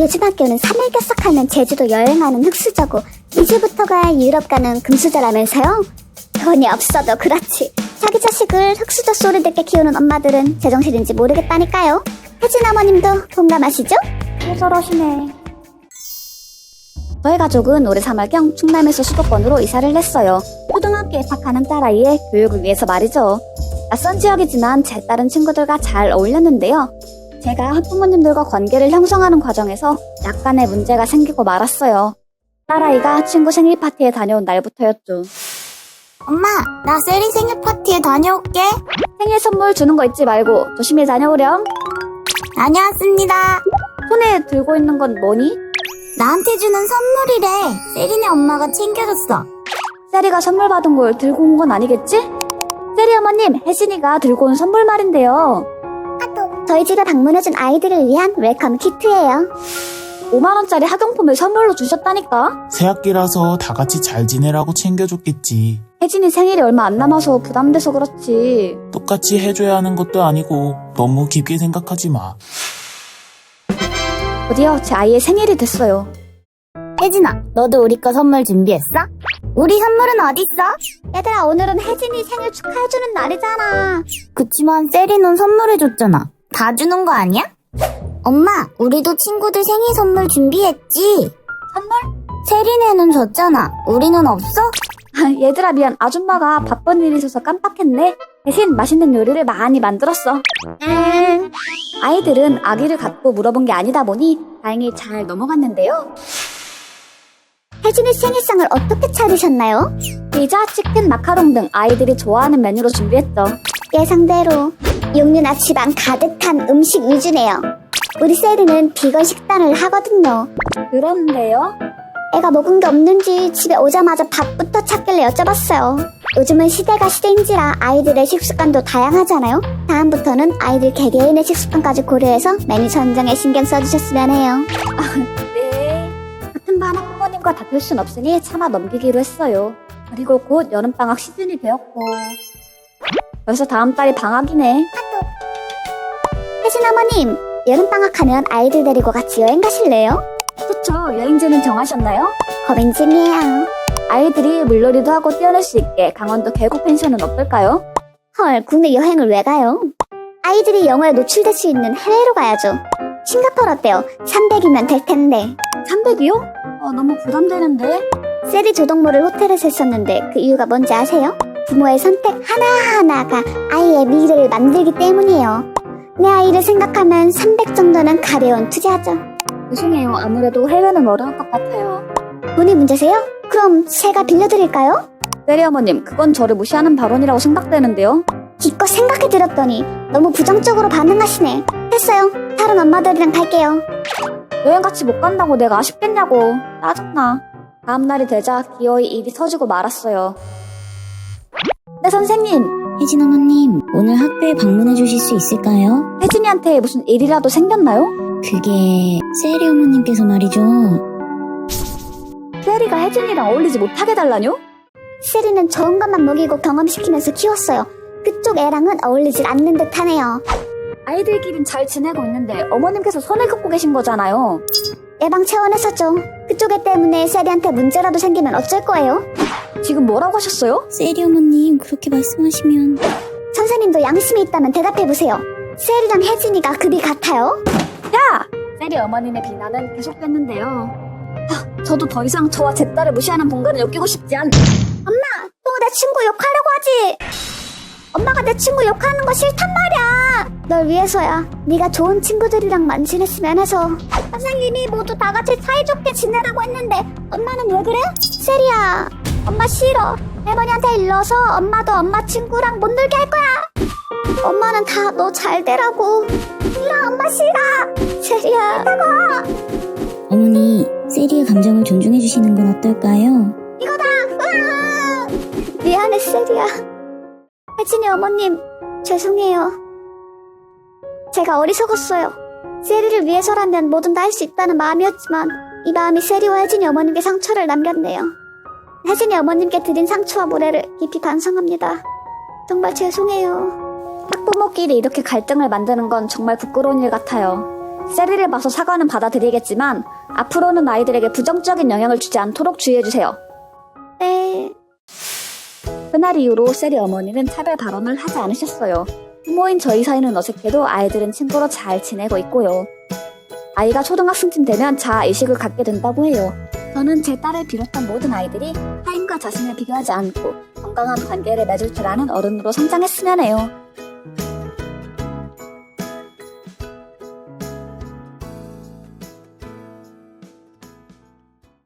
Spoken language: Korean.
요즘 학교는 3일 결석하면 제주도 여행하는 흑수저고 이제부터가 유럽 가는 금수저라면서요? 돈이 없어도 그렇지. 자기 자식을 흑수저 소리 듣게 키우는 엄마들은 제정신인지 모르겠다니까요. 혜진 어머님도 공감하시죠? 소설하시네. 저희 가족은 올해 3월경 충남에서 수도권으로 이사를 했어요. 초등학교에 입학하는 딸아이의 교육을 위해서 말이죠. 낯선 지역이지만 제 딸은 친구들과 잘 어울렸는데요. 제가 학부모님들과 관계를 형성하는 과정에서 약간의 문제가 생기고 말았어요. 딸아이가 친구 생일 파티에 다녀온 날부터였죠. 엄마, 나 세리 생일 파티에 다녀올게. 생일 선물 주는 거 잊지 말고 조심히 다녀오렴. 다녀왔습니다. 손에 들고 있는 건 뭐니? 나한테 주는 선물이래. 세리네 엄마가 챙겨줬어. 세리가 선물 받은 걸 들고 온 건 아니겠지? 세리 어머님, 혜진이가 들고 온 선물 말인데요. 저희 집에 방문해준 아이들을 위한 웰컴 키트예요. 5만원짜리 학용품을 선물로 주셨다니까? 새 학기라서 다 같이 잘 지내라고 챙겨줬겠지. 혜진이 생일이 얼마 안 남아서 부담돼서 그렇지. 똑같이 해줘야 하는 것도 아니고 너무 깊게 생각하지 마. 드디어 제 아이의 생일이 됐어요. 혜진아, 너도 우리 거 선물 준비했어? 우리 선물은 어딨어? 얘들아, 오늘은 혜진이 생일 축하해주는 날이잖아. 그치만 세리는 선물해줬잖아. 다 주는 거 아니야? 엄마, 우리도 친구들 생일 선물 준비했지. 선물? 세리네는 줬잖아. 우리는 없어? 얘들아 미안 아줌마가 바쁜 일이 있어서 깜빡했네. 대신 맛있는 요리를 많이 만들었어. 응. 아이들은 아기를 갖고 물어본 게 아니다 보니 다행히 잘 넘어갔는데요. 혜진이 생일상을 어떻게 차리셨나요? 피자, 치킨, 마카롱 등 아이들이 좋아하는 메뉴로 준비했죠. 예상대로 육류나 지방 가득한 음식 위주네요. 우리 세리는 비건 식단을 하거든요. 그런데요? 애가 먹은 게 없는지 집에 오자마자 밥부터 찾길래 여쭤봤어요. 요즘은 시대가 시대인지라 아이들의 식습관도 다양하잖아요. 다음부터는 아이들 개개인의 식습관까지 고려해서 메뉴 선정에 신경 써주셨으면 해요. 네. 같은 반 학부모님과 다툴 순 없으니 참아 넘기기로 했어요. 그리고 곧 여름방학 시즌이 되었고. 벌써 다음 달이 방학이네. 혜진 어머님, 여름 방학하면 아이들 데리고 같이 여행 가실래요? 좋죠. 여행지는 정하셨나요? 고민 중이에요. 아이들이 물놀이도 하고 뛰어놀 수 있게 강원도 계곡 펜션은 어떨까요? 헐, 국내 여행을 왜 가요? 아이들이 영어에 노출될 수 있는 해외로 가야죠. 싱가포르 어때요? 300이면 될 텐데. 300이요? 어, 너무 부담되는데. 세리 조동모를 호텔에서 했었는데 그 이유가 뭔지 아세요? 부모의 선택 하나하나가 아이의 미래를 만들기 때문이에요. 내 아이를 생각하면 300 정도는 가벼운 투자죠. 죄송해요. 아무래도 해외는 어려울 것 같아요. 돈이 문제세요? 그럼 제가 빌려드릴까요? 세리 어머님, 그건 저를 무시하는 발언이라고 생각되는데요. 기껏 생각해드렸더니 너무 부정적으로 반응하시네. 됐어요. 다른 엄마들이랑 갈게요. 여행 같이 못 간다고 내가 아쉽겠냐고. 짜증나. 다음 날이 되자 기어이 일이 터지고 말았어요. 네, 선생님. 혜진 어머님, 오늘 학교에 방문해 주실 수 있을까요? 혜진이한테 무슨 일이라도 생겼나요? 그게 세리 어머님께서 말이죠. 세리가 혜진이랑 어울리지 못하게 달라뇨? 세리는 좋은 것만 먹이고 경험시키면서 키웠어요. 그쪽 애랑은 어울리질 않는 듯 하네요. 아이들끼린 잘 지내고 있는데 어머님께서 손을 긋고 계신 거잖아요. 예방 차원에서죠. 그쪽 애 때문에 세리한테 문제라도 생기면 어쩔 거예요? 지금 뭐라고 하셨어요? 세리 어머님, 그렇게 말씀하시면. 선생님도 양심이 있다면 대답해보세요. 세리랑 혜진이가 급이 같아요? 야! 세리 어머님의 비난은 계속됐는데요. 하, 저도 더 이상 저와 제 딸을 무시하는 본관을 엮이고 싶지 않... 또내 친구 욕하려고 하지? 엄마가 내 친구 욕하는 거 싫단 말이야. 널 위해서야. 네가 좋은 친구들이랑만 지냈으면 해서. 선생님이 모두 다 같이 사이좋게 지내라고 했는데 엄마는 왜 그래? 세리야, 엄마 싫어. 할머니한테 일러서 엄마도 엄마 친구랑 못 놀게 할 거야. 엄마는 다 너 잘 되라고. 싫어, 엄마 싫어. 세리야. 어머니, 세리의 감정을 존중해 주시는 건 어떨까요? 이거다! 으아! 미안해, 세리야. 혜진이 어머님, 죄송해요. 제가 어리석었어요. 세리를 위해서라면 뭐든 다 할 수 있다는 마음이었지만, 이 마음이 세리와 혜진이 어머님께 상처를 남겼네요. 혜진이 어머님께 드린 상처와 모래를 깊이 반성합니다. 정말 죄송해요. 학부모끼리 이렇게 갈등을 만드는 건 정말 부끄러운 일 같아요. 세리를 봐서 사과는 받아들이겠지만 앞으로는 아이들에게 부정적인 영향을 주지 않도록 주의해주세요. 네. 그날 이후로 세리 어머니는 차별 발언을 하지 않으셨어요. 부모인 저희 사이는 어색해도 아이들은 친구로 잘 지내고 있고요. 아이가 초등학생쯤 되면 자아의식을 갖게 된다고 해요. 저는 제 딸을 비롯한 모든 아이들이 타인과 자신을 비교하지 않고 건강한 관계를 맺을 줄 아는 어른으로 성장했으면 해요.